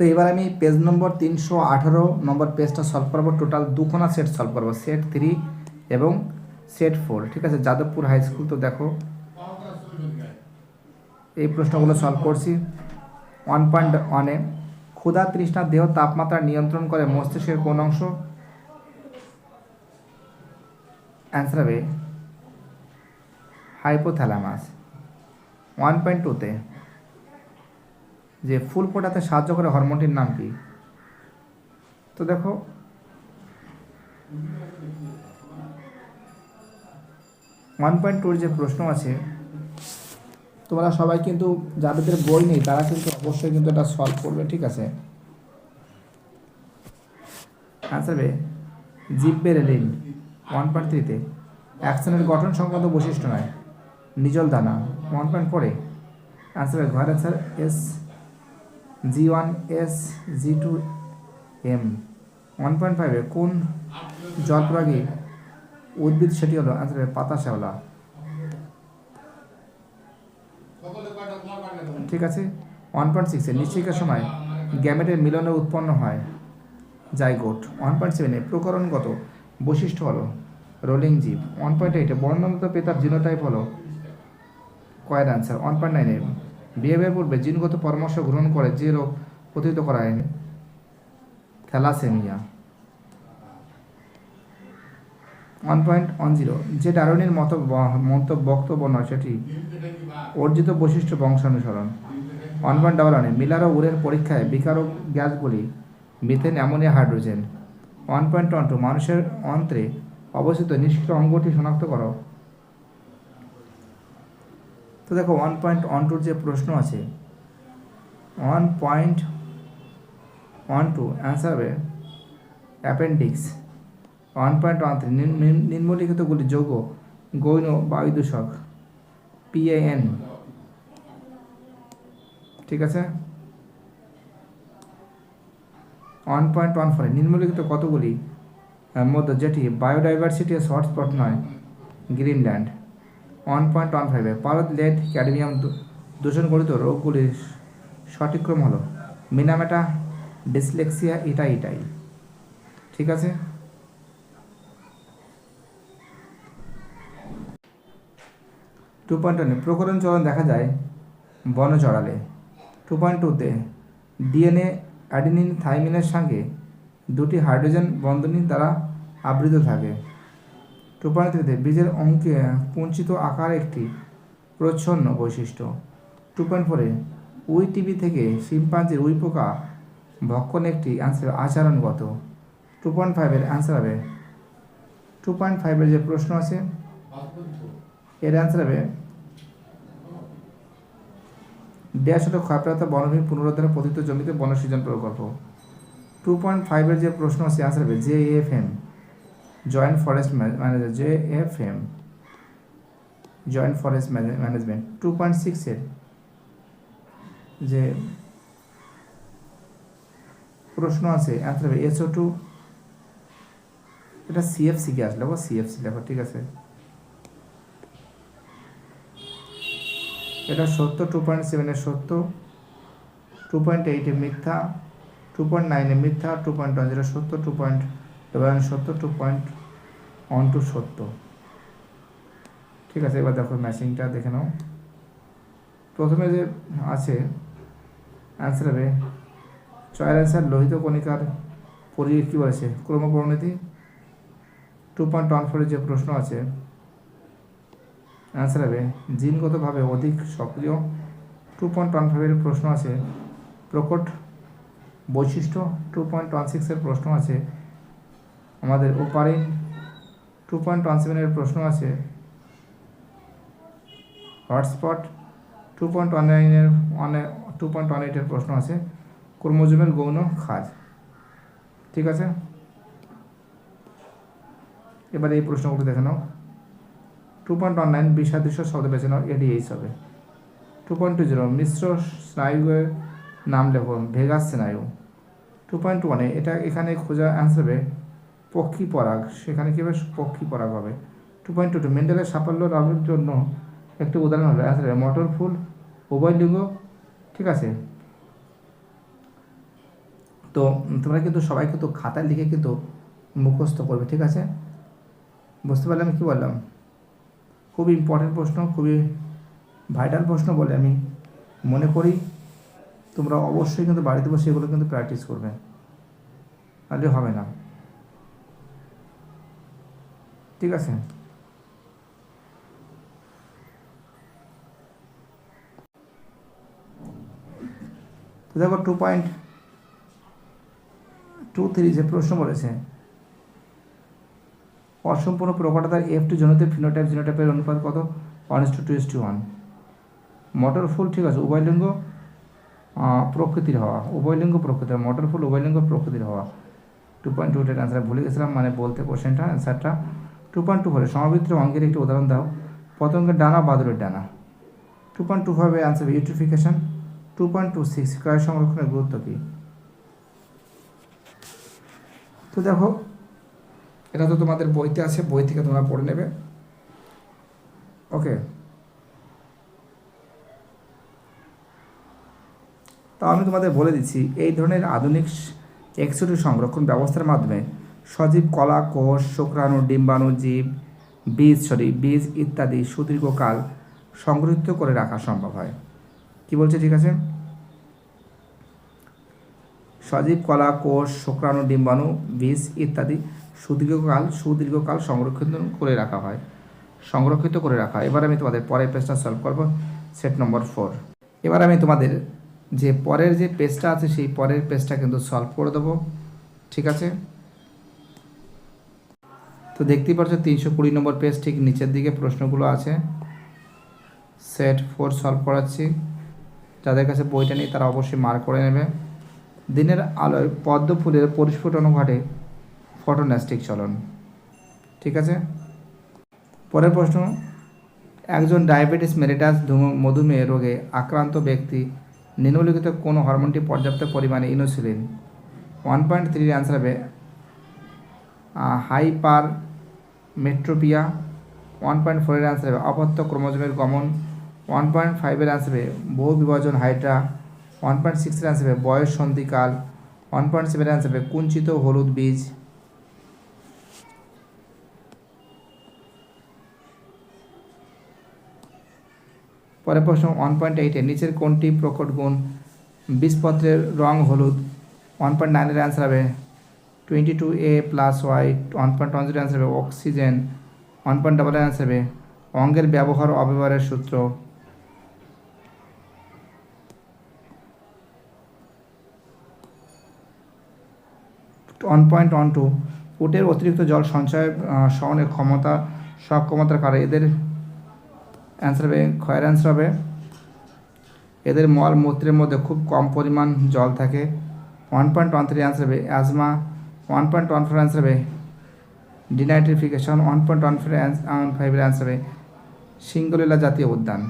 তো এবার আমি পেজ নম্বর তিনশো আঠারো নম্বর পেজটা সলভ করব। টোটাল দুখানা সেট সলভ করব। সেট থ্রি এবং সেট ফোর ঠিক আছে? যাদবপুর হাই স্কুল তো দেখো। এই প্রশ্নগুলো সলভ করছি। ওয়ান পয়েন্ট ওয়ানে ক্ষুধা তৃষ্ণার দেহ তাপমাত্রা নিয়ন্ত্রণ করে মস্তিষ্কের কোন অংশ? অ্যান্সার হবে হাইপোথ্যালামাস ওয়ান পয়েন্ট টুতে যে ফুল ফোটাতে সাহায্য করে হরমোনটির নাম কি? তো দেখো। ওয়ান পয়েন্ট টুর যে প্রশ্ন আছে, তোমরা সবাই কিন্তু যাদের বই নেই, তারা কিন্তু অবশ্যই কিন্তু এটা সলভ করবে, ঠিক আছে? আনসার হবে জিব্বেরেলিন ওয়ান পয়েন্ট থ্রিতে অ্যাকশনের গঠন সংক্রান্ত বৈশিষ্ট্য নয়, নিজল দানা। ওয়ান পয়েন্ট ফোরে আনসার হবে answer S G one S G two M one point ফাইভে কোন জলপ্রাগী উদ্ভিদ সেটি হলো হবে পাতা শ্যাওলা ঠিক আছে? ওয়ান পয়েন্ট সিক্সে নিশ্চিকার সময় গ্যামেটের মিলনে উৎপন্ন হয় জাইগোট ওয়ান পয়েন্ট সেভেনে প্রকরণগত বৈশিষ্ট্য হলো রোলিং জিপ ওয়ান পয়েন্ট এইটে বর্ণান্ত পেতার জিনোটাইপ হলো কয়ের আনসার ওয়ান পয়েন্ট নাইনে বিহেভিয়ার পূর্বে জিনগত পরামর্শ গ্রহণ করে, যে রোগ প্রতিহিত করা হয়নি thalassaemia. One point one zero যে ডারুনির মতো মন্তব্য বক্তব্য নয়, সেটি অর্জিত বৈশিষ্ট্য বংশানুসরণ। ওয়ান পয়েন্ট ডাবল ওয়ানে মিলার ও উরের পরীক্ষায় বিকারক গ্যাসগুলি, methane ammonia, hydrogen. One point one two মানুষের অন্ত্রে অবস্থিত নিষ্ক্রিয় অঙ্গটি শনাক্ত করো। তো দেখো ওয়ান পয়েন্ট ওয়ান টুর যে প্রশ্ন আছে one point one two answer হবে appendix one point one three নিম্নলিখিতগুলি যৌগ, গৌণ বায়ু দূষক পিএএন ঠিক আছে? ওয়ান পয়েন্ট ওয়ান ফোরে নিম্নলিখিত কতগুলি মধ্যে যেটি বায়োডাইভার্সিটি হটস্পট নয় গ্রিনল্যান্ড ওয়ান পয়েন্ট ওয়ান ফাইভে পারদ লেড ক্যাডমিয়াম দূষণগঠিত রোগগুলির সঠিক ক্রম হলো মিনামেটা, ডিসলেক্সিয়া, ইটা, ইটাই। ঠিক আছে? টু পয়েন্ট ওয়ানে প্রকরণ চলন দেখা যায় বন চড়ালে। টু পয়েন্ট টুতে ডিএনএ, অ্যাডিনিন, থাইমিনের সঙ্গে দুটি হাইড্রোজেন বন্ধনী দ্বারা আবৃত থাকে। টু বীজের অঙ্কে কুঞ্চিত আকার একটি প্রচ্ছন্ন বৈশিষ্ট্য। টু পয়েন্ট ফোরে উই টিভি থেকে শিম্পাঞ্জির উই পোকা ভক্ষণ একটি অ্যান্সার আচরণগত। টু পয়েন্ট ফাইভের অ্যান্সার হবে টু পয়েন্ট ফাইভের যে প্রশ্ন আছে, এর অ্যান্সার হবে ড্যাশ হলো ক্ষয়প্রাপ্ত বনভূমি পুনরুদ্ধারে পতিত জমিতে বনসৃজন প্রকল্প। টু পয়েন্ট ফাইভের যে প্রশ্ন আছে অ্যান্সার হবে J F M joint forest manager J F M joint forest management two point সিক্সের যে প্রশ্ন আছে অ্যান্সার হবে এসও টু এটা সিএফসিকে আসলে ও সিএফসি লেখো, ঠিক আছে? এটা সত্য টু পয়েন্ট সেভেনের সত্য টু পয়েন্ট এইটে মিথ্যা টু পয়েন্ট নাইনে মিথ্যা টু পয়েন্ট ওয়ান জিরো সত্য টু পয়েন্ট সেভেন সত্য টু পয়েন্ট ওয়ান টু সত্য। ঠিক আছে, এবার দেখো ম্যাচিংটা দেখে নাও। প্রথমে যে আছে অ্যান্সার হবে চয়ের অ্যান্সার লোহিত কণিকার পরি কী বলেছে? ক্রমপরিণতি। টু পয়েন্ট ওয়ান ফোরের যে প্রশ্ন আছে অ্যান্সার হবে, জিনগতভাবে অধিক সক্রিয়। টু পয়েন্ট ওয়ান ফাইভের প্রশ্ন আছে, প্রকট বৈশিষ্ট্য। টু পয়েন্ট ওয়ান সিক্সের প্রশ্ন আছে আমাদের ওপারিন টু পয়েন্ট ওয়ান সেভেনের প্রশ্ন আছে। হটস্পট টু পয়েন্ট ওয়ান নাইনের ওয়ানে টু পয়েন্ট ওয়ান এইটের প্রশ্ন আছে, ক্রোমোজোমের গৌণ খাজ ঠিক আছে? এবার এই প্রশ্নগুলো দেখে নাও। টু পয়েন্ট ওয়ান নাইন বিষাদৃশ্য শব্দ বেছে নাও এটি এইচ হবে। টু পয়েন্ট টু জিরো মিশ্র স্নায়ুয়ের নাম লেখো, ভেগাস স্নায়ু। টু পয়েন্ট ওয়ানে এটা এখানে খোঁজা অ্যান্সার হবে পক্ষী পরাগ, সেখানে কী হবে পক্ষী পরাগ হবে? টু পয়েন্ট টু টু মেন্ডেলের সাফল্য লাভের জন্য একটি উদাহরণ হলো অ্যান্সার মটর ফুল, উভয় লিঙ্গ, ঠিক আছে? তো তোমরা কিন্তু সবাই কিন্তু খাতায় লিখে কিন্তু মুখস্থ করবে, ঠিক আছে? বুঝতে পারলাম কি বললাম? খুবই ইম্পর্টেন্ট প্রশ্ন, খুবই ভাইটাল প্রশ্ন বলে আমি মনে করি। তোমরা অবশ্যই কিন্তু বাড়িতে বসে এগুলো কিন্তু প্র্যাকটিস করবে। নাহলে হবে না। ঠিক আছে? তো দেখো টু পয়েন্ট টু থ্রি যে প্রশ্ন বলেছে অসম্পূর্ণ প্রকটতার এফ টু জনতে ফিনোটাইপ জিনোটাইপের অনুপাত কত? One is to two is to one মটর ফুল ঠিক আছে উভয়লিঙ্গ আহ, প্রকৃতির হওয়া উভয়লিঙ্গ প্রকৃতির মটর ফুল উভয়লিঙ্গ প্রকৃতির হওয়া। টু পয়েন্ট টু অ্যান্সার ভুলে গেছিলাম মানে বলতে কোশ্চেনটা অ্যান্সারটা টু পয়েন্ট টু ফোরে সমবৃত্ত অঙ্কের একটি উদাহরণ দাও। পতঙ্গের ডানা বাদুরের ডানা। টু পয়েন্ট টু ফাইভে answer eutrophication two point two six ক্রয় সংরক্ষণের গুরুত্ব কী? তো দেখো, এটা তো তোমাদের বইতে আছে, বই থেকে তোমরা পড়ে নেবে। ওকে তা আমি তোমাদের বলে দিচ্ছি, এই ধরনের আধুনিক এক্সিটি সংরক্ষণ ব্যবস্থার মাধ্যমে সজীব কলা, কোষ, শুক্রাণু, ডিম্বাণু, জীব, বীজ, সরি, বীজ ইত্যাদি সুদীর্ঘকাল সংরক্ষিত করে রাখা সম্ভব হয়। কি বলছে, ঠিক আছে? সজীব কলা, কোষ, শুক্রাণু, ডিম্বাণু, বীজ ইত্যাদি সুদীর্ঘকাল সুদীর্ঘকাল সংরক্ষিত করে রাখা হয়। সংরক্ষিত করে রাখা এবার আমি তোমাদের পরের পেজটা সলভ করব সেট নম্বর ফোর এবার আমি তোমাদের যে পরের যে পেজটা আছে, সেই পরের পেজটা কিন্তু সলভ করে দেবো। ঠিক আছে? তো দেখতেই পাচ্ছ তিনশো কুড়ি নম্বর পেজ ঠিক নিচের দিকে প্রশ্নগুলো আছে। সেট ফোর সলভ করাচ্ছি। যাদের কাছে বইটা নেই, তারা অবশ্যই মার্ক করে নেবে। দিনের আলোয় পদ্ম ফুলের পরিস্ফুটন ঘটে ফটোন্যাস্টিক চলন। ঠিক আছে? পরের প্রশ্ন, একজন ডায়াবেটিস মেরিটাস ধুম- মধুমেহ রোগে আক্রান্ত ব্যক্তি নিম্নলিখিত কোন হরমোনটি পর্যাপ্ত পরিমাণে ইনোসিলিন ওয়ান পয়েন্ট থ্রির অ্যান্সার হবে হাইপার মেট্রোপিয়া ওয়ান পয়েন্ট ফোরের অ্যান্সার হবে অপত্য ক্রোমোজোমের গমন ওয়ান পয়েন্ট ফাইভের অ্যান্সার হবে বহু বিভাজন হাইড্রা ওয়ান পয়েন্ট সিক্সের অ্যান্সার হবে বয়স সন্ধিকাল ওয়ান পয়েন্ট সেভেনের অ্যান্সার হবে কুঞ্চিত হলুদ বীজ। পরের প্রশ্ন ওয়ান পয়েন্ট এইটে নিচের কোনটি প্রকট গুণ? বীজপত্রের রং হলুদ ওয়ান পয়েন্ট নাইনের অ্যান্সার হবে twenty two A plus Y one point one zero answer হবে oxygen one point double answer হবে অঙ্গের ব্যবহার অব্যবহারের সূত্র। ওয়ান পয়েন্ট ওয়ান টু উটের অতিরিক্ত জল সঞ্চয় সহনের ক্ষমতা, সক্ষমতার কারণে এদের অ্যান্সার হবে, ক্ষয়ের অ্যান্সার হবে। এদের মল মূত্রের মধ্যে খুব কম পরিমাণ জল থাকে। One point one three answer হবে asthma one point one four answer হবে denitrification one point one four one ফাইভের অ্যান্সার হবে সিঙ্গলীলা জাতীয় উদ্যান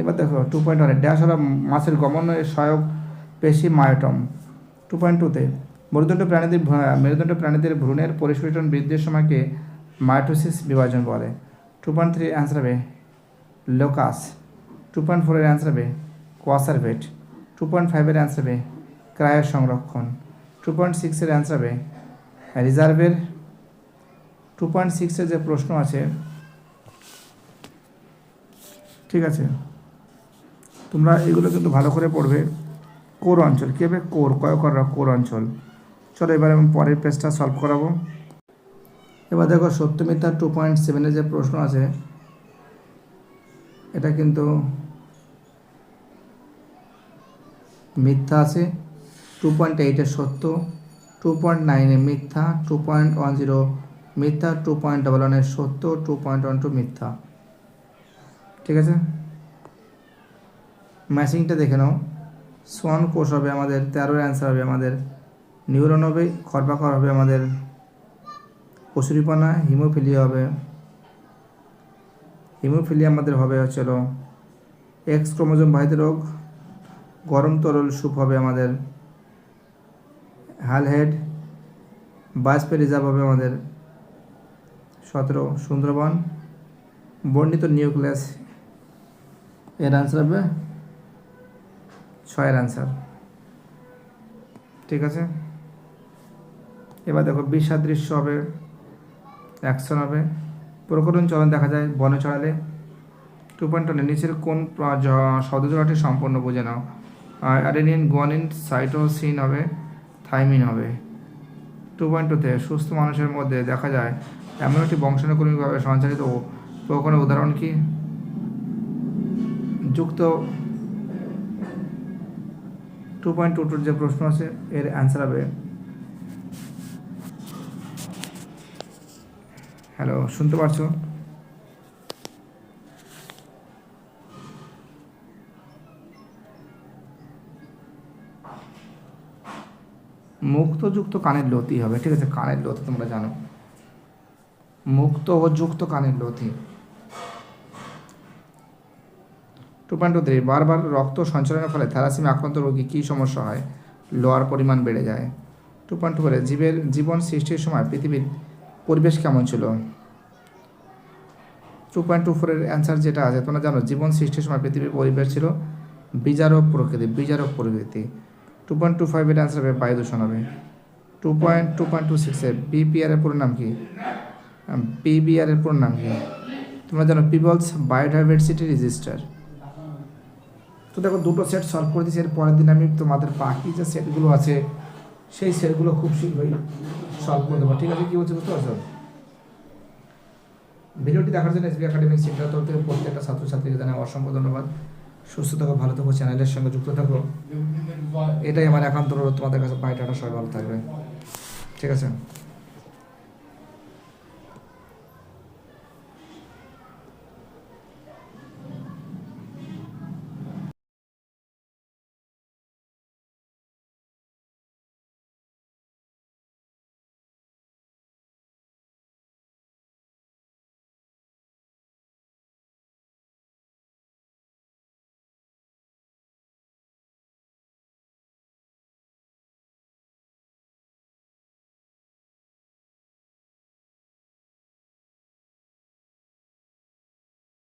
এবার দেখো টু পয়েন্ট ওয়ানে ড্যাশ হলো মাছের গমনে সহায়ক পেশি মায়োটম। টু পয়েন্ট টুতে মেরুদণ্ড প্রাণীদের মেরুদণ্ড প্রাণীদের ভ্রূণের পরিস্ফুটন বৃদ্ধির সময়কে মায়োটোসিস বিভাজন বলে। টু পয়েন্ট থ্রি অ্যান্সার হবে লোকাস। টু পয়েন্ট ফোরের অ্যান্সার হবে কোয়াসারভেট টু পয়েন্ট ফাইভের অ্যান্সার হবে ক্রায়ের সংরক্ষণ টু পয়েন্ট সিক্সের অ্যান্সার হবে রিজার্ভের টু পয়েন্ট সিক্সের যে প্রশ্ন আছে, ঠিক আছে? তোমরা এগুলো কিন্তু ভালো করে পড়বে। কোর অঞ্চল, কী হবে? কোর, কয় করা কোর অঞ্চল? চলো এবার আমি পরের পেজটা সলভ করাবো। এবার দেখো সত্য মিথ্যা টু পয়েন্ট সেভেনের যে প্রশ্ন আছে, এটা কিন্তু মিথ্যা আছে টু পয়েন্ট এইটে সত্য টু পয়েন্ট নাইনে মিথ্যা টু পয়েন্ট ওয়ান জিরো মিথ্যা টু পয়েন্ট ডবল ওয়ানের সত্য টু পয়েন্ট ওয়ান টু মিথ্যা। ঠিক আছে? ম্যাচিংটা দেখে নাও। সোয়ান কোষ হবে আমাদের, তেরোর অ্যান্সার হবে আমাদের নিউরন হবে খরপাকর হবে আমাদের কচুরিপানা হিমোফিলিয়া হবে। হিমোফিলিয়া আমাদের হবে হচ্ছিল এক্স ক্রোমোজোম বাহিত রোগ গরম তরল স্যুপ হবে আমাদের হালহেড বাজপে রিজার্ভ হবে আমাদের সতেরো সুন্দরবন, বর্ণিত নিউক্লিয়াস এর আনসার হবে ছয়ের আনসার ঠিক আছে? এবার দেখো বিষাদৃশ্য হবে, অ্যাকশন হবে। প্রকরণ চলন দেখা যায়, বনে চড়ালে। টু পয়েন্ট নিচের কোন শব্দজোড়াটি সম্পূর্ণ বুঝে নাও। অ্যাডেনিন গুয়ানিন সাইটোসিন হবে থাইমিন হবে। টু পয়েন্ট টুতে সুস্থ মানুষের মধ্যে দেখা যায়, এমন একটি বংশানুক্রমিকভাবে সঞ্চালিত প্রকরণের উদাহরণ কি? যুক্ত টু পয়েন্ট টু টুর যে প্রশ্ন আছে, এর অ্যান্সার হবে হ্যালো শুনতে পারছ? মুক্তযুক্ত কানের লতি হবে, ঠিক আছে? কানের লতি তোমরা জানো। মুক্ত ও যুক্ত কানের লতি। টু পয়েন্ট টু থ্রি বারবার রক্ত সঞ্চালনের ফলে থ্যালাসিমি আক্রান্ত রোগী কী সমস্যা হয়? লোয়ার পরিমাণ বেড়ে যায়। টু পয়েন্ট টু ফোরে জীবের জীবন সৃষ্টির সময় পৃথিবীর পরিবেশ কেমন ছিল? টু পয়েন্ট টু ফোরের অ্যান্সার যেটা আছে, তোমরা জানো, জীবন সৃষ্টির সময় পৃথিবীর পরিবেশ ছিল বিজারক প্রকৃতি বিজারক প্রকৃতি। টু পয়েন্ট টু ফাইভের অ্যান্সার হবে বায়ু দূষণ হবে two point two point two সিক্সে বিপিআর এর পুরো নাম কি? পিবিআর এর পুরো নাম কি? তোমরা জানো পিপলস বায়োডাইভার্সিটি রেজিস্টার তো দেখো দুটো সেট সলভ করে দিয়েছি, এর পরের দিন আমি তোমাদের বাকি যে সেটগুলো আছে, সেই সেটগুলো খুব শীঘ্রই সলভ করে দেবো। ঠিক আছে, কি বলছি বুঝতে পারছ? ভিডিওটি দেখার জন্য এসবি একাডেমিক সেন্টার তরফ থেকে প্রত্যেকটা ছাত্রছাত্রীকে জানাই অসংখ্য ধন্যবাদ। সুস্থ থাকো ভালো থাকো চ্যানেলের সঙ্গে যুক্ত থাকো। এটাই আমার একান্ত তোমাদের কাছে বাই টাটা সবাই ভালো থাকবে ঠিক আছে?